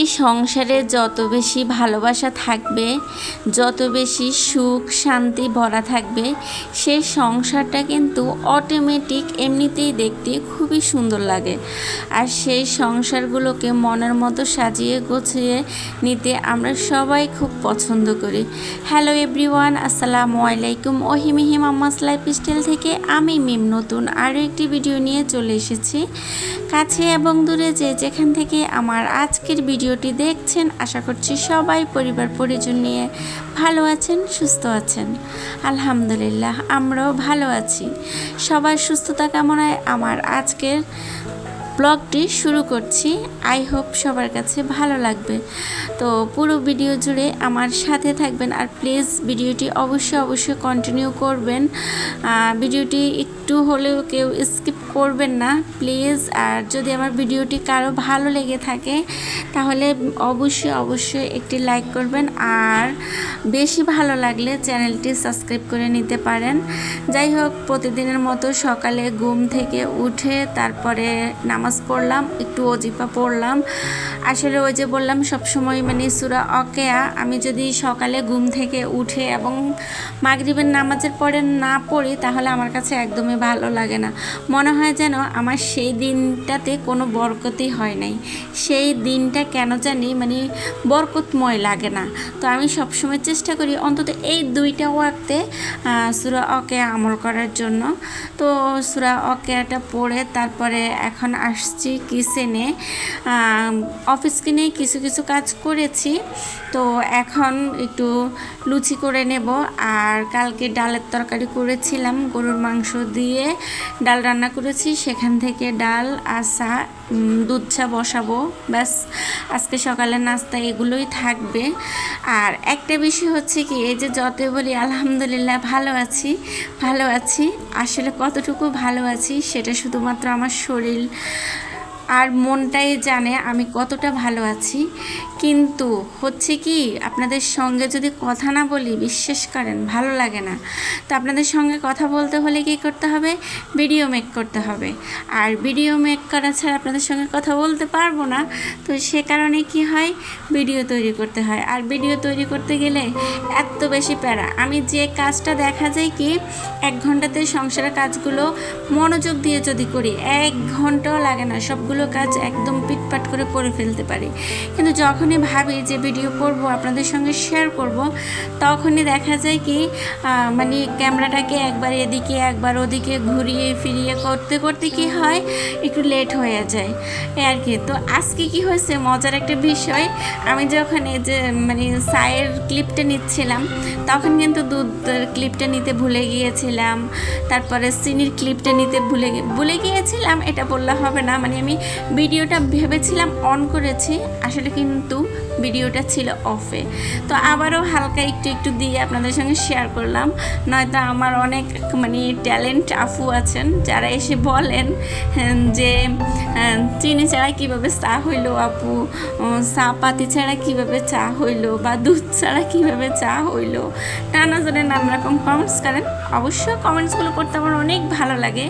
একটি সংসারে যত বেশি ভালোবাসা থাকবে, যত বেশি সুখ, শান্তি, ভরা থাকবে, সেই সংসারটা কিন্তু অটোমেটিক এমনিতেই দেখতে খুবই সুন্দর লাগে। আর সেই সংসারগুলোকে মনের মতো সাজিয়ে গোছিয়ে নিতে আমরা সবাই খুব পছন্দ করি। হ্যালো এভরিওয়ান আসসালামু আলাইকুম। ওহিমিহিম আম্মাস লাইফ স্টাইল থেকে আমি মিম নতুন আরও একটি ভিডিও নিয়ে চলে এসেছি। কাছে এবং দূরে যে যেখান থেকে আমার আজকের ভিডিওটি দেখছেন, আশা করছি সবাই পরিবার পরিজন নিয়ে ভালো আছেন, সুস্থ আছেন। আলহামদুলিল্লাহ, আমরাও ভালো আছি। সবার সুস্থতা কামনায় আমার আজকের ব্লগটি শুরু করছি। আই হোপ সবার কাছে ভালো লাগবে। তো পুরো ভিডিও জুড়ে আমার সাথে থাকবেন আর প্লিজ ভিডিওটি অবশ্যই অবশ্যই কন্টিনিউ করবেন। ভিডিওটি একটু হলেও কেউ স্কিপ করবেন না, প্লিজ। আর যদি আমার ভিডিওটি কারও ভালো লেগে থাকে, তাহলে অবশ্যই অবশ্যই একটি লাইক করবেন। আর বেশি ভালো লাগলে চ্যানেলটি সাবস্ক্রাইব করে নিতে পারেন। যাই হোক, প্রতিদিনের মতো সকালে ঘুম থেকে উঠে তারপরে নামাজ পড়লাম, একটু অজিফা পড়লাম। আসলে ওই যে বললাম, সবসময় মানে সুরা অকেয়া। আমি যদি সকালে ঘুম থেকে উঠে এবং মাগরিবের নামাজের পরে না পড়ি, তাহলে আমার কাছে একদমই ভালো লাগে না। মনে হয় যেন আমার সেই দিনটাতে কোনো বরকতই হয় নাই। সেই দিনটা কেন জানি মানে বরকতময় লাগে না। তো আমি সবসময় চেষ্টা করি অন্তত এই দুইটা ওয়াক্তে সুরা অকে আমল করার জন্য। তো সুরা অকেয়াটা পড়ে তারপরে এখন আসছি কিচেনে অফিস কিনে কিছু কিছু কাজ করেছি। তো এখন একটু লুচি করে নেব। আর কালকে ডালের তরকারি করেছিলাম, গরুর মাংস দিয়ে ডাল রান্না করেছি। সেখান থেকে ডাল আসা দুধ চা বসাবো। ব্যাস, আজকে সকালের নাস্তা এগুলোই থাকবে। আর একটা বিষয় হচ্ছে কি, এই যে যতই বলি, আলহামদুলিল্লাহ ভালো আছি ভালো আছি। আসলে কতটুকু ভালো আছি, সেটা শুধুমাত্র আমার শরীর আর মনটাই জানে আমি কতটা ভালো আছি। কিন্তু হচ্ছে কি, আপনাদের সঙ্গে যদি কথা না বলি, বিশ্বাস করেন, ভালো লাগে না। তো আপনাদের সঙ্গে কথা বলতে হলে কি করতে হবে? ভিডিও মেক করতে হবে। আর ভিডিও মেক করা ছাড়া আপনাদের সঙ্গে কথা বলতে পারব না। তো সে কারণে কি হয়? ভিডিও তৈরি করতে হয়। আর ভিডিও তৈরি করতে গেলে এত বেশি প্যারা। আমি যে কাজটা দেখা যায় কি, এক ঘন্টাতে সংসারের কাজগুলো মনোযোগ দিয়ে যদি করি, এক ঘন্টাও লাগে না। সবগুলো কাজ একদম পিটপাট করে করে ফেলতে পারি। কিন্তু যখনই ভাবি যে ভিডিও করব, আপনাদের সঙ্গে শেয়ার করব, তখনই দেখা যায় কি মানে ক্যামেরাটাকে একবার এদিকে, একবার ওদিকে ঘুরিয়ে ফিরিয়ে করতে করতে কি হয়, একটু লেট হয়ে যায়। আর কি। তো আজকে কি হয়েছে? মজার একটা বিষয়। আমি যখন এই যে মানে সায়ের ক্লিপটা নিচ্ছিলাম, তখন কিন্তু দুধের ক্লিপটা নিতে ভুলে গিয়েছিলাম। তারপরে চিনির ক্লিপটা নিতে ভুলে ভুলে গিয়েছিলাম। এটা বললে হবে না। মানে আমি ভিডিওটা ভেবেছিলাম অন করেছি আসলে কিন্তু ভিডিওটা ছিল অফে। তো আবারও হালকা একটু একটু দিয়ে আপনাদের সঙ্গে শেয়ার করলাম। নয়তো আমার অনেক মানে ট্যালেন্ট আফু আছেন যারা এসে বলেন হ্যাঁ, যে হ্যাঁ, চিনি ছাড়া কীভাবে চা হইল আপু? চা পাতি ছাড়া কীভাবে চা হইল? বা দুধ ছাড়া কীভাবে চা হইল? নানা জনের নানা রকম কমেন্টস করেন। অবশ্য কমেন্টসগুলো করতে আমার অনেক ভালো লাগে।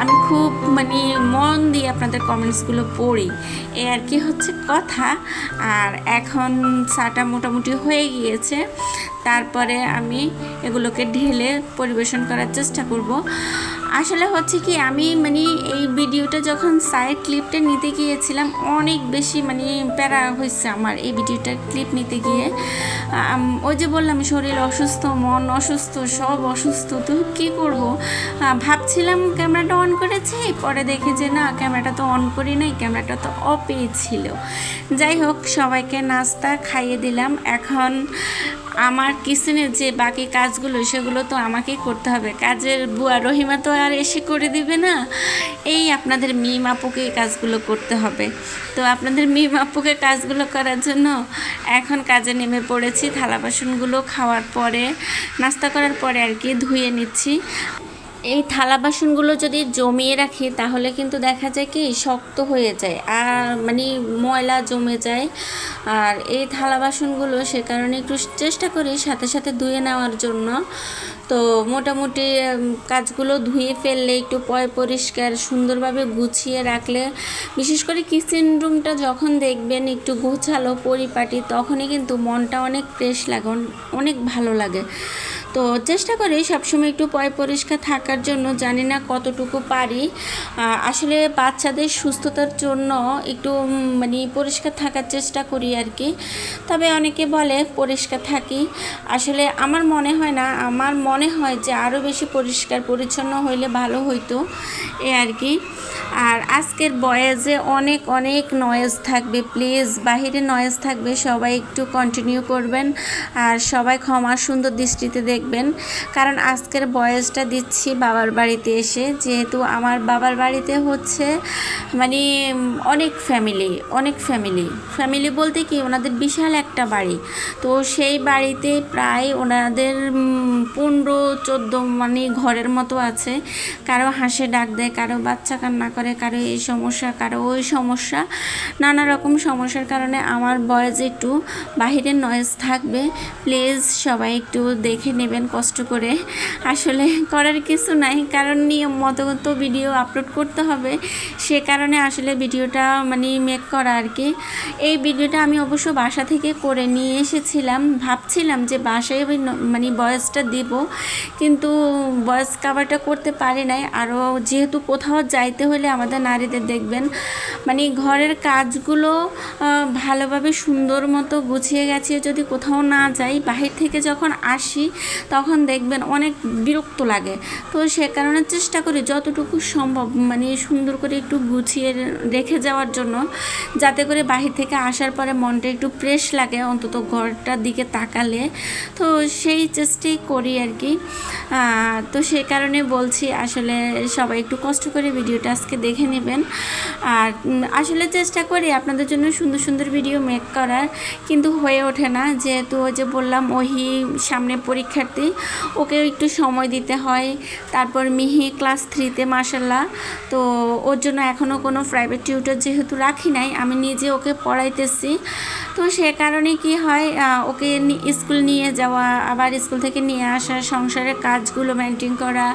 আমি খুব মানে মন দিয়ে আপনাদের কমেন্টসগুলো পড়ি। এ আর কি হচ্ছে কথা। আর এখন চাটা মোটামুটি হয়ে গিয়েছে। তারপরে আমি এগুলোকে ঢেলে পরিবেশন করার চেষ্টা করব। আসলে হচ্ছে কি, আমি মানে এই ভিডিওটা যখন সাইড ক্লিপটা নিতে গিয়েছিলাম, অনেক বেশি মানে প্যারা হয়েছে আমার এই ভিডিওটার ক্লিপ নিতে গিয়ে। ওই যে বললাম, শরীর অসুস্থ, মন অসুস্থ, সব অসুস্থ, তো কী করব? ভাবছিলাম ক্যামেরাটা অন করেছি, পরে দেখে যে না, ক্যামেরাটা তো অন করি নাই, ক্যামেরাটা তো অফেই ছিল। যাই হোক, সবাইকে নাস্তা খাইয়ে দিলাম। এখন আমার কিচেনের যে বাকি কাজগুলো, সেগুলো তো আমাকেই করতে হবে। কাজের বুয়া রহিমা তো আর এসে করে দিবে না। এই আপনাদের মিম আপুকে কাজগুলো করতে হবে। তো আপনাদের মিম আপুকে কাজগুলো করার জন্য এখন কাজে নেমে পড়েছি। থালা বাসনগুলো খাওয়ার পরে, নাস্তা করার পরে আর কি ধুয়ে নিচ্ছি। এই থালা বাসনগুলো যদি জমিয়ে রাখি, তাহলে কিন্তু দেখা যায় কি শক্ত হয়ে যায় আর মানে ময়লা জমে যায়। আর এই থালা বাসনগুলো সে কারণে একটু চেষ্টা করি সাথে সাথে ধুয়ে নেওয়ার জন্য। তো মোটামুটি কাজগুলো ধুয়ে ফেললে, একটু পয় পরিষ্কার সুন্দরভাবে গুছিয়ে রাখলে, বিশেষ করে কিচেন রুমটা যখন দেখবেন একটু গোছালো পরিপাটি, তখনই কিন্তু মনটা অনেক ফ্রেশ লাগে অনেক ভালো লাগে। তো চেষ্টা করি সবসময় একটু পয় পরিষ্কার থাকার জন্য, জানি না কতটুকু পারি। আসলে বাচ্চাদের সুস্থতার জন্য একটু মানে পরিষ্কার থাকার চেষ্টা করি আর কি। তবে অনেকে বলে পরিষ্কার থাকি। আসলে আমার মনে হয় না, আমার মনে হয় যে আরও বেশি পরিষ্কার পরিচ্ছন্ন হইলে ভালো হইতো, এ আর কি। আর আজকের বয়েজে অনেক অনেক নয়েজ থাকবে। প্লিজ বাহিরে নয়েজ থাকবে, সবাই একটু কন্টিনিউ করবেন আর সবাই ক্ষমা সুন্দর দৃষ্টিতে দেখবেন। কারণ আজকের বয়েজটা দিচ্ছি বাবার বাড়িতে এসে, যেহেতু আমার বাবার বাড়িতে হচ্ছে মানে অনেক ফ্যামিলি অনেক ফ্যামিলি ফ্যামিলি বলতে কি, ওনাদের বিশাল একটা বাড়ি। তো সেই বাড়িতে প্রায় ওনাদের পনেরো, চোদ্দ মানে ঘরের মতো আছে। কারও হাসে ডাক দেয়, কারও বাচ্চা কান্না কারও এই সমস্যা, কারও ওই সমস্যা, নানা রকম সমস্যার কারণে আমার বয়স একটু বাহিরের নয়েজ থাকবে। প্লিজ সবাই একটু দেখে নেবেন, কষ্ট করে। আসলে করার কিছু নাই, কারণ নিয়ম মতো তো ভিডিও আপলোড করতে হবে। সে কারণে আসলে ভিডিওটা মানে মেক করা আর কি। এই ভিডিওটা আমি অবশ্য বাসা থেকে করে নিয়ে এসেছিলাম। ভাবছিলাম যে বাসায় ওই মানে বয়সটা দিব, কিন্তু বয়স কাভারটা করতে পারি নাই। আরও যেহেতু কোথাও যাইতে হলে আমাদের নারীদের দেখবেন। মানে ঘরের কাজগুলো ভালোভাবে সুন্দর মতো গুছিয়ে গেছে। যদি কোথাও না যাই, বাহির থেকে যখন আসি, তখন দেখবেন অনেক বিরক্ত লাগে। তো সে কারণে চেষ্টা করি যতটুকু সম্ভব মানে সুন্দর করে একটু গুছিয়ে রেখে যাওয়ার জন্য। যাতে করে বাহির থেকে আসার পরে মনটা একটু ফ্রেশ লাগে, অন্তত ঘরটার দিকে তাকালে। তো সেই চেষ্টাই করি আর কি। তো সে কারণে বলছি, আসলে সবাই একটু কষ্ট করে ভিডিওটা আজকে দেখে নেবেন। আর আসলে চেষ্টা করি আপনাদের জন্য সুন্দর সুন্দর ভিডিও মেক করার, কিন্তু হয়ে ওঠে না। যেহেতু ওই যে বললাম, ওহি সামনে পরীক্ষার্থী, ওকেও একটু সময় দিতে হয়। তারপর মিহি ক্লাস থ্রিতে মাসাল্লাহ তো ওর জন্য এখনও কোনো প্রাইভেট টিউটর যেহেতু রাখি নাই, আমি নিজে ওকে পড়াইতেছি। তো সে কারণে কি হয় ওকে স্কুল নিয়ে যাওয়া, আবার স্কুল থেকে নিয়ে আসা, সংসারের কাজগুলো মেনটেন করা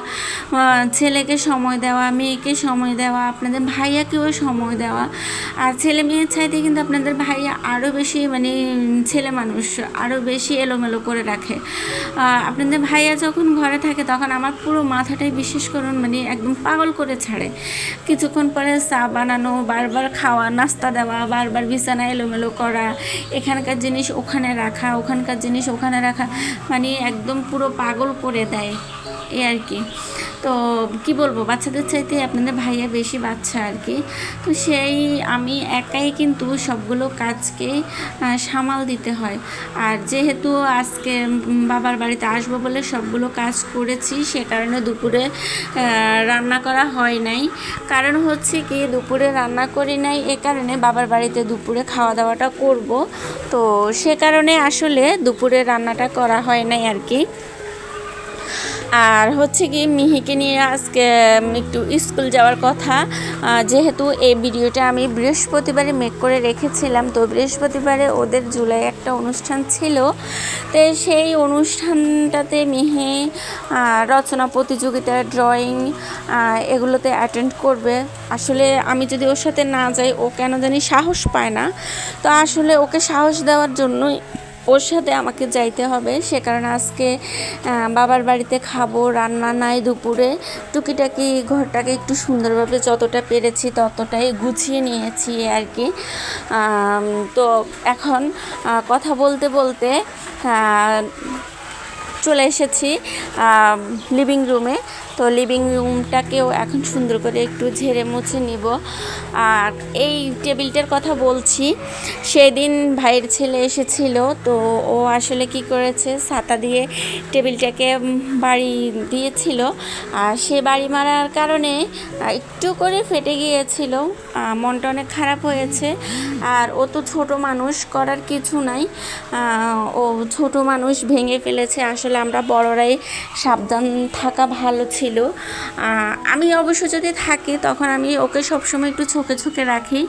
ছেলেকে সময় দেওয়া, মেয়েকে সময় দেওয়া, আপনাদের ভাইয়াকেও সময় দেওয়া। আর ছেলে মেয়ের চাইতে কিন্তু আপনাদের ভাইয়া আরও বেশি মানে ছেলে মানুষ আরও বেশি এলোমেলো করে রাখে। আপনাদের ভাইয়া যখন ঘরে থাকে তখন আমার পুরো মাথাটাই বিশেষ করুন মানে একদম পাগল করে ছাড়ে। কিছুক্ষণ পরে চা বানানো, বারবার খাওয়া, নাস্তা দেওয়া, বারবার বিছানা এলোমেলো করা এখানকার জিনিস ওখানে রাখা, ওখানকার জিনিস ওখানে রাখা মানে একদম পুরো পাগল করে দেয়। এ আর কি। তো কি বলব, বাচ্চাদের চাইতে আপনাদের ভাইয়া বেশি বাচ্চা আর কি। তো সেই আমি একাই কিন্তু সবগুলো কাজকে সামাল দিতে হয়। আর যেহেতু আজকে বাবার বাড়িতে আসব বলে সবগুলো কাজ করেছি, সে কারণে দুপুরে রান্না করা হয় নাই। কারণ হচ্ছে কি, দুপুরে রান্না করি নাই, এ কারণে বাবার বাড়িতে দুপুরে খাওয়া দাওয়াটা করব। তো সে কারণে আসলে দুপুরে রান্নাটা করা হয় নাই আর কি। আর হচ্ছে কি মিহিকে নিয়ে আজকে একটু স্কুল যাওয়ার কথা। যেহেতু এই ভিডিওটা আমি বৃহস্পতিবারে মেক করে রেখেছিলাম, তো বৃহস্পতিবারে ওদের জুলাই একটা অনুষ্ঠান ছিল। তো সেই অনুষ্ঠানটাতে মিহি রচনা প্রতিযোগিতা, ড্রয়িং এগুলোতে অ্যাটেন্ড করবে। আসলে আমি যদি ওর সাথে না যাই, ও কেন জানি সাহস পায় না। তো আসলে ওকে সাহস দেওয়ার জন্যই ওর সাথে আমাকে যাইতে হবে। সে কারণে আজকে বাবার বাড়িতে খাব, রান্না নাই দুপুরে। টুকিটাকি ঘরটাকে একটু সুন্দরভাবে যতটা পেরেছি ততটাই গুছিয়ে নিয়েছি আর কি তো এখন কথা বলতে বলতে চলে এসেছি লিভিং রুমে তো লিভিং রুমটাকেও এখন সুন্দর করে একটু ঝেড়ে মুছে নিব। আর এই টেবিলটার কথা বলছি, সেদিন ভাইয়ের ছেলে এসেছিল, তো ও আসলে কি করেছে, ছাতা দিয়ে টেবিলটাকে বাড়ি দিয়েছিল। আর সে বাড়ি মারার কারণে একটু করে ফেটে গিয়েছিল মনটা অনেক খারাপ হয়েছে। আর ও তো ছোট মানুষ, করার কিছু নাই। ও ছোট মানুষ ভেঙে ফেলেছে, আসলে আমরা বড়রাই সাবধান থাকা ভালো ছিল। আহ, আমি অবশ্য যদি থাকি তখন আমি ওকে সবসময় একটু ঝোঁকে ঝোঁকে রাখি।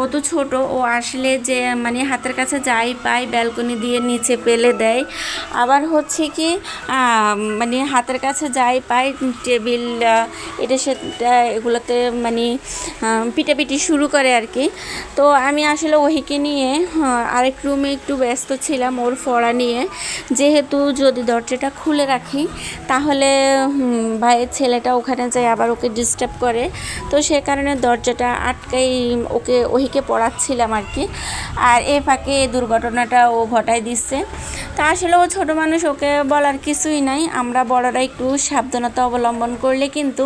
ও তো ছোট ও আসলে যে মানে হাতের কাছে যাই পাই ব্যালকনি দিয়ে নিচে পেলে দেয়। আবার হচ্ছে কি মানে হাতের কাছে যাই পাই টেবিল এটা সেটা এগুলোতে মানে পিটাপিটি শুরু করে আর কি। তো আমি আসলে ওহিকে নিয়ে আরেক রুমে একটু ব্যস্ত ছিলাম ওর পড়া নিয়ে। যেহেতু যদি দরজাটা খুলে রাখি তাহলে হুম, ভাইয়ের ছেলেটা ওখানে যায়, আবার ওকে ডিস্টার্ব করে। তো সে কারণে দরজাটা আটকাই ওকে, ওহিকে পড়াচ্ছিলাম আর কি। আর এ ফাঁকে দুর্ঘটনাটা ও ঘটায় দিচ্ছে। তা আসলে ও ছোটো মানুষ ওকে বলার কিছুই নাই। আমরা বড়রা একটু সাবধানতা অবলম্বন করলে কিন্তু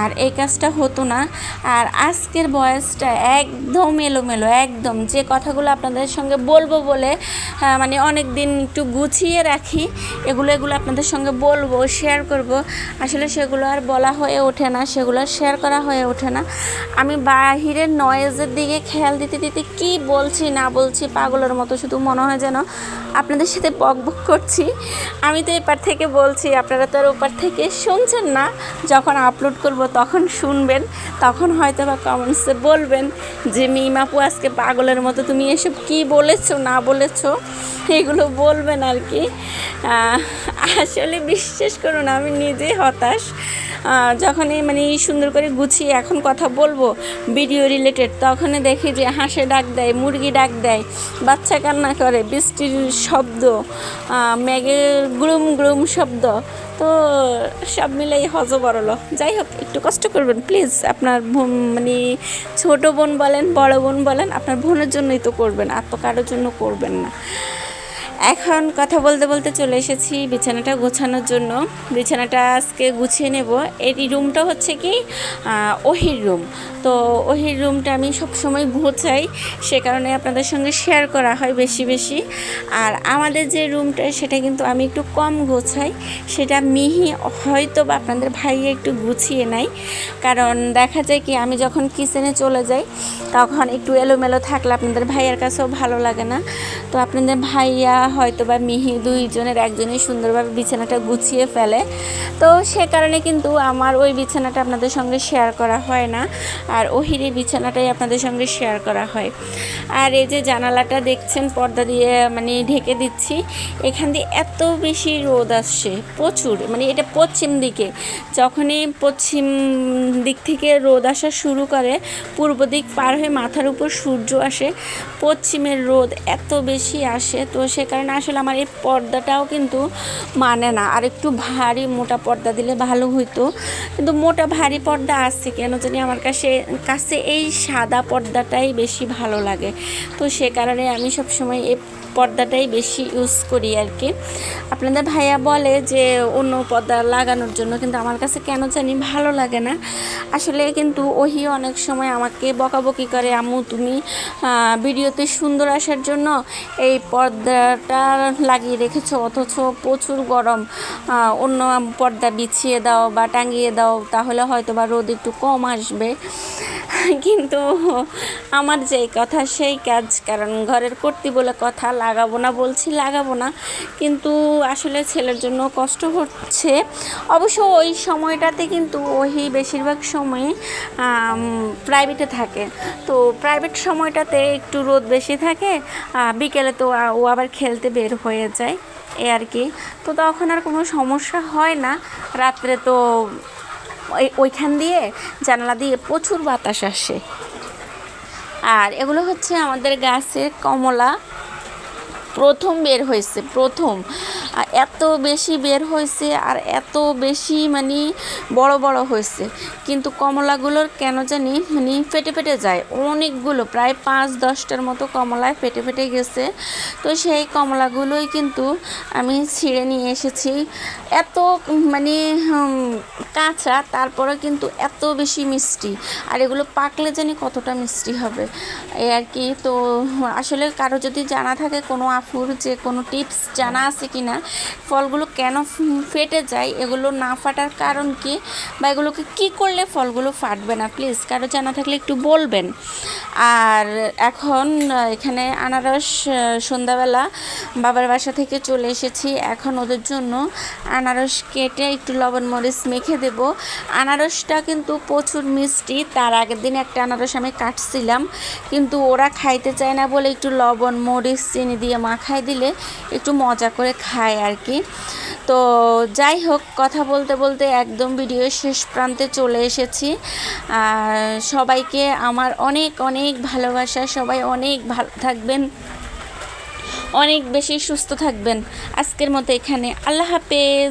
আর এই কাজটা হতো না। আর আজকের বয়সটা একদম এলোমেলো একদম। যে কথাগুলো আপনাদের সঙ্গে বলব বলে আহ, মানে অনেক দিন একটু গুছিয়ে রাখি এগুলো এগুলো আপনাদের সঙ্গে বলব শেয়ার করব। আসলে সেগুলো আর বলা হয়ে ওঠে না সেগুলো শেয়ার করা হয়ে ওঠে না। আমি বাহিরের নয়েজের দিকে খেয়াল দিতে দিতে কি বলছি না বলছি পাগলের মতো শুধু মনে হয় যেন আপনাদের সাথে বক বক করছি। আমি তো এপার থেকে বলছি আপনারা তো আর ওপার থেকে শুনছেন না। যখন আপলোড করব তখন শুনবেন তখন হয়তো বা কমেন্টসে বলবেন যে মিমাপু আজকে পাগলের মতো তুমি এসব কি বলেছ না বলেছ? এগুলো বলবেন আর কি। আসলে বিশ্বাস করুন আমি নিজেই হতাশ। আহ, যখনই মানে সুন্দর করে গুছিয়ে এখন কথা বলব ভিডিও রিলেটেড তখনই দেখি যে হাঁসে ডাক দেয় মুরগি ডাক দেয় বাচ্চা কান্না করে বৃষ্টির শব্দ ম্যাগের গ্রুম গ্রুম শব্দ, তো সব মিলেই হজবরল যাই হোক, একটু কষ্ট করবেন, প্লিজ। আপনার মানে ছোটো বোন বলেন, বড় বোন বলেন, আপনার বোনের জন্যই তো করবেন, আর তো কারোর জন্য করবেন না। এখন কথা বলতে বলতে চলে এসেছি বিছানাটা গোছানোর জন্য। বিছানাটা আজকে গুছিয়ে নেব। এই রুমটা হচ্ছে কি ওহির রুম তো ওহির রুমটা আমি সবসময় গোছাই, সে কারণে আপনাদের সঙ্গে শেয়ার করা হয় বেশি বেশি। আর আমাদের যে রুমটা সেটা কিন্তু আমি একটু কম গোছাই। সেটা মিহি হয়তো বা আপনাদের ভাইয়া একটু গুছিয়ে নেয়। কারণ দেখা যায় কি, আমি যখন কিচেনে চলে যাই, তখন একটু এলোমেলো থাকলে আপনাদের ভাইয়ের কাছেও ভালো লাগে না। তো আপনাদের ভাইয়া হয়তো বা মিহি দুইজনের একজনই সুন্দরভাবে বিছানাটা গুছিয়ে ফেলে। তো সে কারণে কিন্তু আমার ওই বিছানাটা আপনাদের সঙ্গে শেয়ার করা হয় না। আর ওহির এই বিছানাটাই আপনাদের সঙ্গে শেয়ার করা হয়। আর এই যে জানালাটা দেখছেন, পর্দা দিয়ে মানে ঢেকে দিচ্ছি। এখান দিয়ে এত বেশি রোদ আসছে, প্রচুর। মানে এটা পশ্চিম দিকে। যখনই পশ্চিম দিক থেকে রোদ আসা শুরু করে, পূর্ব দিক পার হয়ে মাথার উপর সূর্য আসে, পশ্চিমের রোদ এত বেশি আসে। তো সে কারণে আসলে আমার এই পর্দাটাও কিন্তু মানে না। আর একটু ভারী মোটা পর্দা দিলে ভালো হইতো। কিন্তু মোটা ভারী পর্দা আছে কেন জানি আমার কাছে কাছে এই সাদা পর্দাটাই বেশি ভালো লাগে। তো সে কারণে আমি সবসময় এই পর্দাটাই বেশি ইউজ করি আর কি আপনাদের ভাইয়া বলে যে অন্য পর্দা লাগানোর জন্য, কিন্তু আমার কাছে কেন জানি ভালো লাগে না। আসলে কিন্তু ওহি অনেক সময় আমাকে বকাবকি করে, আম্মু তুমি ভিডিওতে সুন্দর আসার জন্য এই পর্দাটা লাগিয়ে রেখেছো, অথচ প্রচুর গরম। অন্য পর্দা বিছিয়ে দাও বা টাঙিয়ে দাও, তাহলে হয়তো বা রোদ একটু কম আসবে। কিন্তু আমার যেই কথা, সেই কাজ, কারণ ঘরের কর্তি বলে কথা, লাগাবো না বলছি, লাগাবো না। কিন্তু আসলে ছেলের জন্য কষ্ট হচ্ছে। অবশ্য ওই সময়টাতে কিন্তু ওই বেশিরভাগ সময় প্রাইভেটে থাকে। তো প্রাইভেট সময়টাতে একটু রোদ বেশি থাকে বিকেলে তো ও আবার খেলতে বের হয়ে যায়, এ আর কি। তো তখন আর কোনো সমস্যা হয় না। রাত্রে তো ওই, ওইখান দিয়ে জানালা দিয়ে প্রচুর বাতাস আসে। আর এগুলো হচ্ছে আমাদের গাছে কমলা। প্রথম বের হয়েছে, প্রথম। এত বেশি বের হয়েছে আর এত বেশি মানে বড় বড় হয়েছে। কিন্তু কমলাগুলোর কেন জানি মানে ফেটে ফেটে যায়। অনেকগুলো, প্রায় পাঁচ দশটার মতো কমলায় ফেটে ফেটে গেছে। তো সেই কমলাগুলোই কিন্তু আমি ছিঁড়ে নিয়ে এসেছি। এত মানে কাঁচা তারপরে কিন্তু এত বেশি মিষ্টি। আর এগুলো পাকলে জানি কতটা মিষ্টি হবে। এই আর কি, তো আসলে কারও যদি জানা থাকে কোনো আফুর যে কোনো টিপস জানা আছে কি না ফলগুলো কেন ফেটে যায়, এগুলো না ফাটার কারণ কি বা এগুলোকে কি করলে ফলগুলো ফাটবে না? প্লিজ কারও জানা থাকলে একটু বলবেন। আর এখন এখানে আনারস সন্ধ্যাবেলা বাবার বাসা থেকে চলে এসেছি। এখন ওদের জন্য আনারস কেটে একটু লবণ মরিচ মেখে দেব। আনারসটা কিন্তু প্রচুর মিষ্টি। তার আগের দিন একটা আনারস আমি কাটছিলাম। কিন্তু ওরা খাইতে চায় না বলে একটু লবণ মরিচ, চিনি দিয়ে মাখায় দিলে একটু মজা করে খায়। আর কি। তো যাই হোক, কথা বলতে বলতে একদম ভিডিও শেষ প্রান্তে চলে এসেছি। আর সবাইকে আমার অনেক অনেক ভালোবাসা। সবাই অনেক ভালো থাকবেন। অনেক বেশি সুস্থ থাকবেন। আজকের মতো এখানে। আল্লাহ হাফেজ।